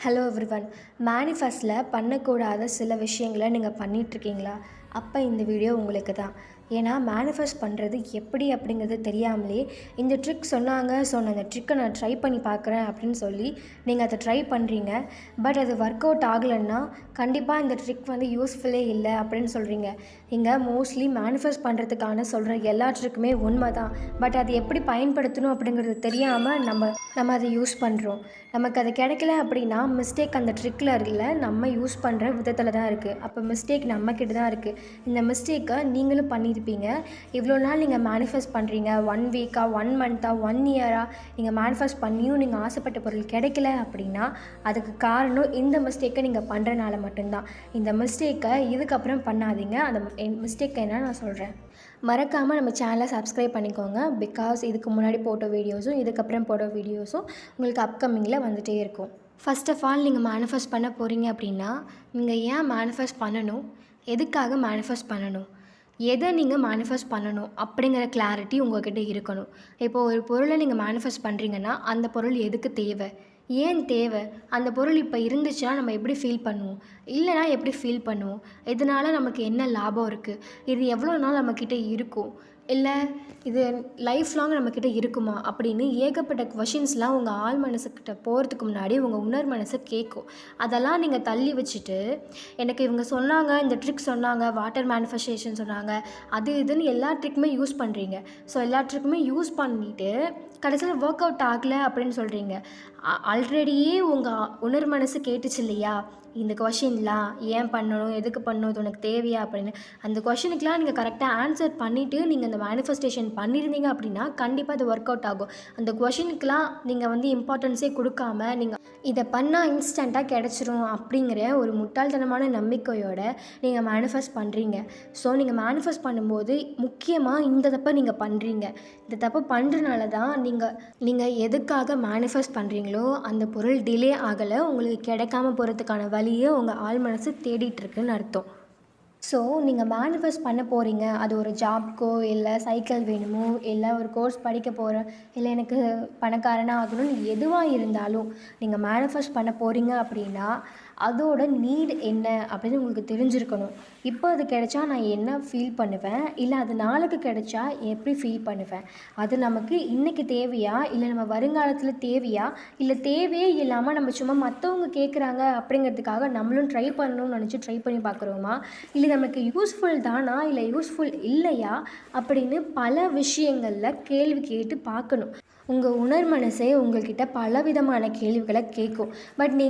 Hello everyone மேனிஃபெஸ்டில் பண்ணக்கூடாத சில விஷயங்களை நீங்கள் பண்ணிகிட்ருக்கீங்களா அப்போ இந்த வீடியோ உங்களுக்கு தான் ஏன்னா மேனிஃபெஸ்ட் பண்ணுறது எப்படி அப்படிங்கிறது தெரியாமலே இந்த ட்ரிக் சொன்னாங்க ஸோ நான் அந்த ட்ரிக்கை நான் ட்ரை பண்ணி பார்க்குறேன் அப்படின்னு சொல்லி நீங்கள் அதை ட்ரை பண்ணுறீங்க பட் அது ஒர்க் அவுட் ஆகலைன்னா கண்டிப்பாக இந்த ட்ரிக் வந்து யூஸ்ஃபுல்லே இல்லை அப்படின்னு சொல்கிறீங்க இங்கே மோஸ்ட்லி மேனிஃபெஸ்ட் பண்ணுறதுக்கான சொல்கிற எல்லா ட்ரிக்குமே உண்மை தான். பட் அது எப்படி பயன்படுத்தணும் அப்படிங்கிறது தெரியாமல் நம்ம நம்ம அதை யூஸ் பண்ணுறோம் நமக்கு அது கிடைக்கல அப்படின்னா மிஸ்டேக் அந்த ட்ரிக்கில் இல்லை நம்ம யூஸ் பண்ணுற விதத்தில் தான் இருக்குது அப்போ மிஸ்டேக் நம்மக்கிட்ட தான் இருக்குது இந்த மிஸ்டேக்கை நீங்களும் பண்ணியிருப்பீங்க இவ்வளோ நாள் நீங்கள் மேனிஃபெஸ்ட் பண்ணுறீங்க ஒன் வீக்காக ஒன் மந்த்தாக ஒன் இயராக நீங்கள் மேனிஃபெஸ்ட் பண்ணியும் நீங்கள் ஆசைப்பட்ட பொருள் கிடைக்கல அப்படின்னா அதுக்கு காரணம் இந்த மிஸ்டேக்கை நீங்கள் பண்ணுறனால மட்டும்தான். இந்த மிஸ்டேக்கை இதுக்கப்புறம் பண்ணாதீங்க. அந்த மிஸ்டேக்கை என்ன நான் சொல்கிறேன் மறக்காமல் நம்ம சேனலை சப்ஸ்கிரைப் பண்ணிக்கோங்க. பிகாஸ் இதுக்கு முன்னாடி போட்ட வீடியோஸும் இதுக்கப்புறம் போட்ட வீடியோஸும் உங்களுக்கு அப்கமிங்கில் வந்துகிட்டே இருக்கும். ஃபர்ஸ்ட் ஆஃப் ஆல் நீங்கள் மேனிஃபெஸ்ட் பண்ண போகிறீங்க அப்படின்னா நீங்கள் ஏன் மேனிஃபெஸ்ட் பண்ணணும்? எதுக்காக மேனிஃபெஸ்ட் பண்ணணும்? எதை நீங்கள் மேனிஃபெஸ்ட் பண்ணணும் அப்படிங்கிற கிளாரிட்டி உங்கள்கிட்ட இருக்கணும். இப்போ ஒரு பொருளை நீங்கள் மேனிஃபெஸ்ட் பண்ணுறீங்கன்னா அந்த பொருள் எதுக்கு தேவை? ஏன் தேவை? அந்த பொருள் இப்போ இருந்துச்சுன்னா நம்ம எப்படி ஃபீல் பண்ணுவோம்? இல்லைனா எப்படி ஃபீல் பண்ணுவோம்? இதனால் நமக்கு என்ன லாபம் இருக்குது இது எவ்வளோ நாள் நம்மக்கிட்ட இருக்கும்? இல்லை இது லைஃப் லாங் நம்மக்கிட்ட இருக்குமா? அப்படின்னு ஏகப்பட்ட கொஷின்ஸ்லாம் உங்கள் ஆள் மனசுக்கிட்ட போகிறதுக்கு முன்னாடி உங்கள் உணர் மனசு கேட்கும் அதெல்லாம் நீங்கள் தள்ளி வச்சுட்டு எனக்கு இவங்க சொன்னாங்க இந்த ட்ரிக் சொன்னாங்க வாட்டர் மேனிஃபெஸ்டேஷன் சொன்னாங்க அது இதுன்னு எல்லா ட்ரிக்குமே யூஸ் பண்ணுறீங்க ஸோ எல்லா ட்ரிக்குமே யூஸ் பண்ணிவிட்டு கடைசியில் ஒர்க் அவுட் ஆகலை அப்படின்னு சொல்கிறீங்க ஆல்ரெடியே உங்கள் உணர் மனசு கேட்டுச்சு இல்லையா? இந்த கொஷின்லாம் ஏன் பண்ணணும் எதுக்கு பண்ணணும் இது உனக்கு தேவையா அப்படின்னு. அந்த கொஷினுக்குலாம் நீங்கள் கரெக்டாக ஆன்சர் பண்ணிவிட்டு நீங்கள் அந்த மேனிஃபெஸ்டேஷன் பண்ணியிருந்தீங்க அப்படின்னா கண்டிப்பாக அது ஒர்க் அவுட் ஆகும். அந்த கொஷினுக்குலாம் நீங்கள் வந்து இம்பார்ட்டன்ஸே கொடுக்காம நீங்கள் இதை பண்ணால் இன்ஸ்டண்ட்டாக கிடச்சிரும் அப்படிங்கிற ஒரு முட்டாள்தனமான நம்பிக்கையோட நீங்கள் மேனிஃபெஸ்ட் பண்ணுறீங்க ஸோ நீங்கள் மேனிஃபெஸ்ட் பண்ணும்போது முக்கியமாக இந்த தப்பை நீங்கள் பண்ணுறீங்க இந்த தப்பை பண்ணுறனால தான் நீங்கள் நீங்கள் எதுக்காக மேனிஃபெஸ்ட் பண்ணுறீங்களோ அந்த பொருள் டிலே ஆகலை உங்களுக்கு கிடைக்காம போகிறதுக்கான வழியை உங்கள் ஆள் மனசு தேடிட்டுருக்குன்னு அர்த்தம். ஸோ நீங்கள் மேனிஃபெஸ்ட் பண்ண போகிறீங்க அது ஒரு ஜாப்க்கோ இல்லை சைக்கிள் வேணுமோ இல்லை ஒரு கோர்ஸ் படிக்க போகிறேன் இல்லை எனக்கு பணக்காரனாக ஆகணும்னு எதுவாக இருந்தாலும் நீங்கள் மேனிஃபெஸ்ட் பண்ண போகிறீங்க அப்படின்னா அதோட நீட் என்ன அப்படின்னு உங்களுக்கு தெரிஞ்சிருக்கணும். இப்போ அது கிடைச்சா நான் என்ன ஃபீல் பண்ணுவேன்? இல்லை அது நாளைக்கு கிடைச்சா எப்படி ஃபீல் பண்ணுவேன்? அது நமக்கு இன்றைக்கி தேவையா? இல்லை நம்ம வருங்காலத்தில் தேவையா? இல்லை தேவையே இல்லாமல் நம்ம சும்மா மற்றவங்க கேட்குறாங்க அப்படிங்கிறதுக்காக நம்மளும் ட்ரை பண்ணணும்னு நினச்சி ட்ரை பண்ணி பார்க்குறோமா? இல்லை நமக்கு யூஸ்ஃபுல் தானா? இல்லை யூஸ்ஃபுல் இல்லையா? அப்படின்னு பல விஷயங்களில் கேள்வி கேட்டு பார்க்கணும். உங்கள் உணர் மனசே உங்கள்கிட்ட பலவிதமான கேள்விகளை கேட்கும். பட் நீ